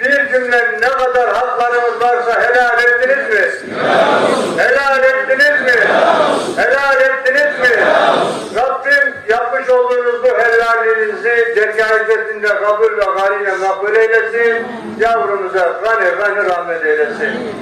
Bir cümle ne kadar haklarımız varsa helal ettiniz mi? Helal, ettiniz mi? Helal, ettiniz mi? Rabbim yapmış olduğunuz bu helalinizi dergah kabul ve haline makbul eylesin. Yavrumuza gani gani rahmet eylesin.